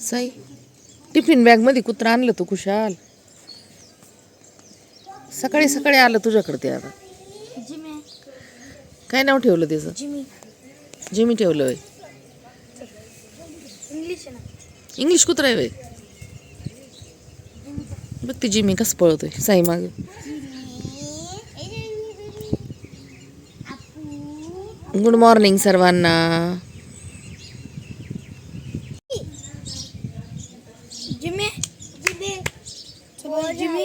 Sai tiffin बॅगमध्ये कुत्रा आणलं तू खुशाल? सकाळी सकाळी आलं तुझ्याकडे ते आता. जिमी. काय नाव ठेवलं त्याचं? जिमी. जिमी ठेवलं होय. इंग्लिश कुत्रा आहे होय? बघ ती जिमी कसं पळतोय. साई मागे. गुड मॉर्निंग सर्वांना जिमी जिमी जिमी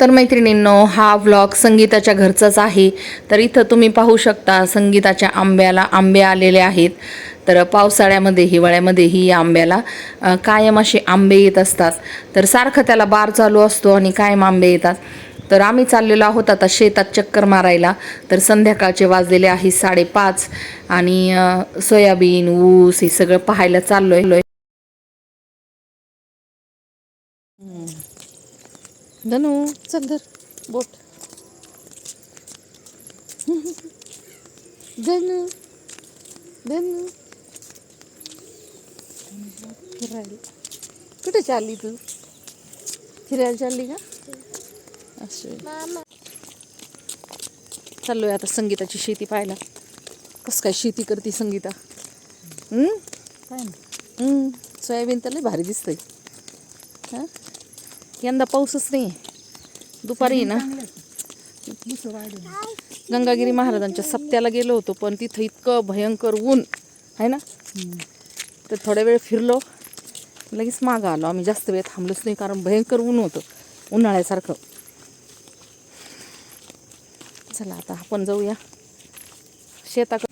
तर मैत्रिणींनो हा व्लॉग संगीताच्या घरचाच आहे. तर इथं तुम्ही पाहू शकता संगीताच्या आंब्याला आंबे आलेले आहेत. तर पावसाळ्यामध्ये हिवाळ्यामध्येही या आंब्याला कायम असे आंबे येत असतात. तर सारखं त्याला बार चालू असतो आणि कायम आंबे येतात. तर आम्ही चाललेलो आहोत आता शेतात चक्कर मारायला. तर संध्याकाळचे वाजलेले आहे साडेपाच आणि सोयाबीन ऊस हे सगळं पाहायला चाललोय. धनू चल धर. बोट. धनू. धनू. फिरायला. कुठे चालली तू? फिरायला चालली का? असं. चाललोय आता संगीताची शेती पाहायला. कसं काय शेती करते संगीता? हम्म? हम्म, सोयाबीन तर लय भारी दिसतंय. हां? यंदा पाऊसच नाही दुपारी ना? गंगागिरी महाराजांच्या सप्त्याला गेलो होतो पण तिथं इतकं भयंकर ऊन आहे ना? तर थोड्या वेळ फिरलो. लगेच मागं आलो. आम्ही जास्त वेळ थांबलोच नाही कारण भयंकर ऊन होतं. उन्हाळ्यासारखं. चला आता आपण जाऊया. शेताक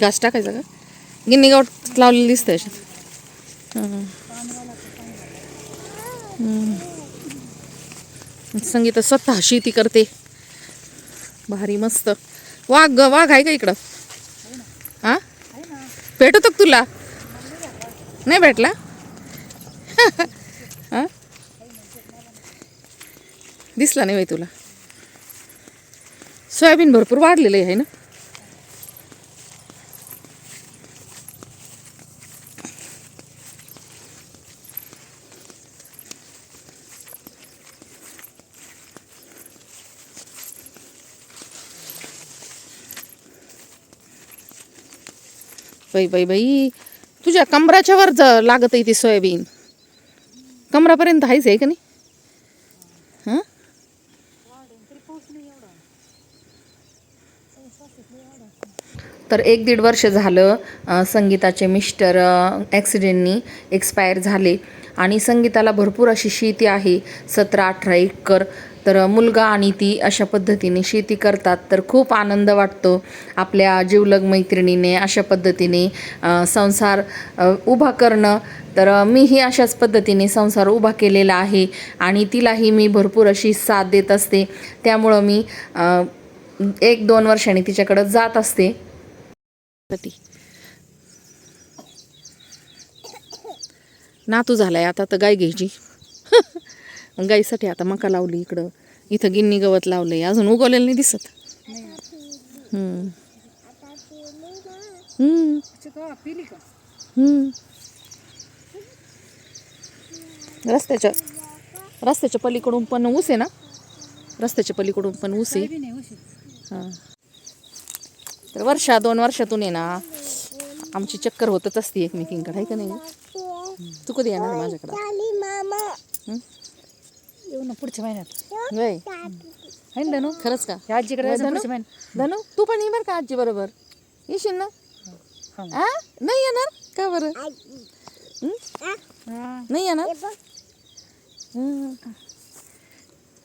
घास टाकायचा का? गिन्नी गावट लावलेली दिसतंय अशात संगीत संगीता स्वतः शेती करते. भारी मस्त. वाघ ग वाघ आहे का इकडं? हा? भेटतो तुला? नाही भेटला? हा? दिसला नाही बाई तुला. सोयाबीन भरपूर वाढलेलं आहे ना? बाई बाई बाई तुझ्या कमराच्या वर लागत आहे ती सोयाबीन. कमरापर्यंत आहेच आहे का नाही? तर एक दीड वर्ष झालं संगीताचे मिस्टर ॲक्सिडेंटनी एक्सपायर झाले. आणि संगीताला भरपूर अशी शेती आहे. सतरा अठरा एकर तर मुलगा आणि ती अशा पद्धतीने शेती करतात. तर खूप आनंद वाटतो आपल्या जीवलग मैत्रिणीने अशा पद्धतीने संसार उभा करणं. तर मीही अशाच पद्धतीने संसार उभा केलेला आहे आणि तिलाही मी भरपूर अशी साथ देत असते. त्यामुळं मी एक दोन वर्षांनी तिच्याकडं जात असते. नातू झालाय आता तर गाय घ्यायची. गाईसाठी आता मका लावली इकडं. इथं गिन्नी गवत लावलंय. अजून उगवलेलं नाही दिसत. रस्त्याच्या रस्त्याच्या पलीकडून पण ऊस आहे ना? रस्त्याच्या पलीकडून पण ऊस आहे. हां. तर वर्षा दोन वर्षातून आहे ना आमची चक्कर होतच असते एकमेकींकडे आहे का नाही? तू कधी येणार माझ्याकडं? येऊ ना पुढच्या महिन्यात. होय आहे ना धनू? खरंच का? या आजीकडे होय, जायचं धनू? पुढच्या महिन्यात. धनू तू पण ये बरं का आजी बरोबर. येशील ना? हा. नाही येणार? का बरं? हं? हा. नाही येणार? हं.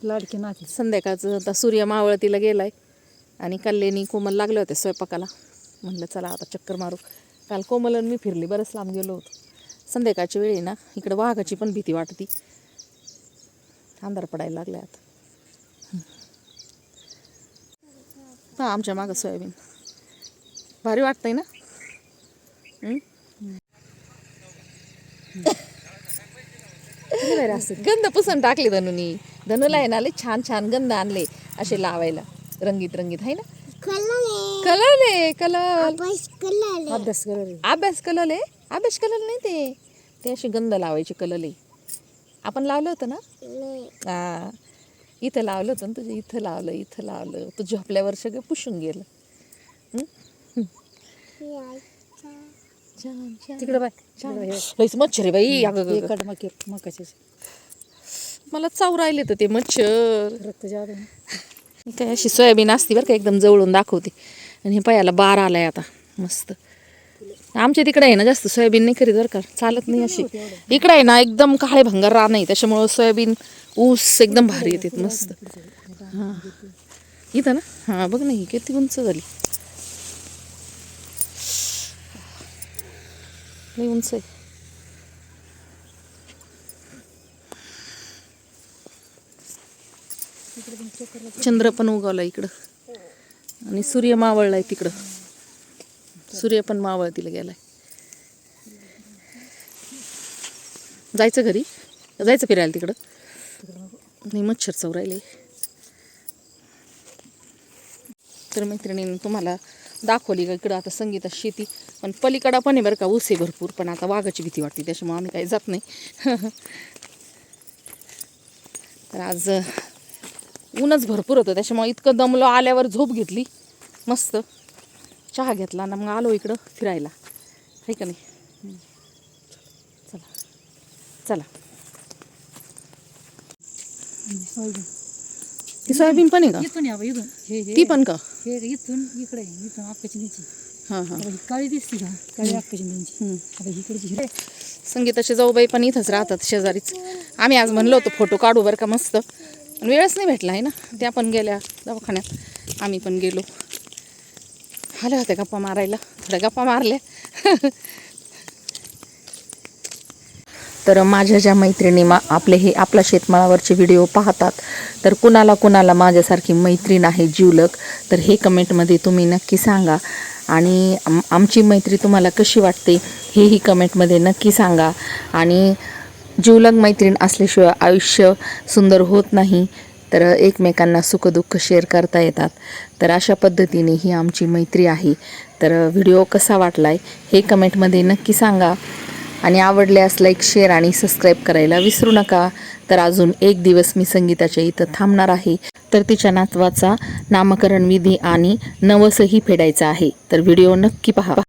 लाडकी नाती. संध्याकाळचं आता सूर्य मावळतीला गेलाय. आणि कल्लेनी कोमल लागले होते स्वयंपाकाला. म्हणलं चला आता चक्कर मारू. काल कोमल आणि मी फिरली बरंच लांब गेलो होतो. संध्याकाळच्या वेळी ना इकडं वाघाची पण भीती वाटती. अंधार पडायला लागले आता. हा आमच्या मागं सोयाबीन. भारी वाटतंय ना? हं? गंध पुसून टाकले धनुनी. धनुला आहे ना लय छान छान गंध आणले असे लावायला. रंगीत रंगीत आहे ना? कलर कलर अभ्यास करायला अभ्यास कलर आहे? अभ्यास कलर नाही ते. ते असे गंध लावायचे कलर आहे. आपण लावलं होतं ना? हा. इथं लावलं होतं ना तुझं? इथं लावलं इथं लावलं. तू झोपल्यावर सगळं पुसून गेलं. हं? तिकडे बाय. लईच मच्छर आहे बाई. अगं मला चाव राहिले तर ते मच्छर. काय अशी सोयाबीन असते बरं का एकदम जवळून दाखवते. आणि हे पायाला बार आलाय आता. मस्त. आमच्या तिकडे आहे ना जास्त सोयाबीन नाही करीत बरं का. चालत नाही अशी. इकडे आहे ना एकदम काळे भंगार राह नाही त्याच्यामुळं सोयाबीन ऊस एकदम भारी येते मस्त. हां. इथं ना? हां बघ ना ही किती उंच झाली. नाही उंच आहे. चंद्र पण उगवला इकडं. आणि सूर्य मावळलाय तिकडं. सूर्य पण मावळतीला गेलाय. जायचं घरी? जायचं फिरायला तिकडं? नाही मच्छर चौरायले तर मैत्रिणीनं तुम्हाला दाखवली का इकडं आता संगीता शेती? पण पलीकडं पण आहे बरं का ऊस आहे भरपूर पण आता वाघाची भीती वाटते त्याच्यामुळे आम्ही काही जात नाही. तर आज ऊनच भरपूर होतं त्याच्यामुळे इतकं दमलो आल्यावर झोप घेतली. मस्त. चहा घेतला ना मग आलो इकडं फिरायला. आहे का नाही? चला. चला. ती सोयाबीन पण आहे का? इथून या बा, इथून. हे हे. ती पण का? हे इथून इकडे आहे, इथून अक्काची नीची हां हां. ही काळी दिसते का? काळी हम्म. आता इकडची हिरवी. संगीताचे जाऊबाई पण इथंच राहतात शेजारीच. आम्ही आज म्हणलो होतो फोटो काढू बरं का मस्त. पण वेळच नाही भेटला आहे ना? त्या पण गेल्या दवाखान्यात. आम्ही पण गेलो. आले होते गप्पा मारायला. थोड्या गप्पा मारल्या. तर माझ्या ज्या मैत्रिणी मा आपले हे आपल्या शेतमाळावरचे व्हिडिओ पाहतात तर कुणाला कुणाला माझ्यासारखी मैत्रीण आहे जीवलक तर हे कमेंटमध्ये तुम्ही नक्की सांगा. आणि आम आमची मैत्री तुम्हाला कशी वाटते हेही कमेंटमध्ये नक्की सांगा. आणि जीवलग मैत्रीण असल्याशिवाय आयुष्य सुंदर होत नाही. तर एकमेकांना सुखदुःख शेअर करता येतात. तर अशा पद्धतीने ही आमची मैत्री आहे. तर व्हिडिओ कसा वाटला आहे हे कमेंटमध्ये नक्की सांगा. आणि आवडल्यास लाईक शेअर आणि सबस्क्राईब करायला विसरू नका. तर अजून एक दिवस मी संगीताच्या इथं थांबणार आहे. तर तिच्या नातवाचा नामकरण विधी आणि नवसही फेडायचा आहे. तर व्हिडिओ नक्की पहा.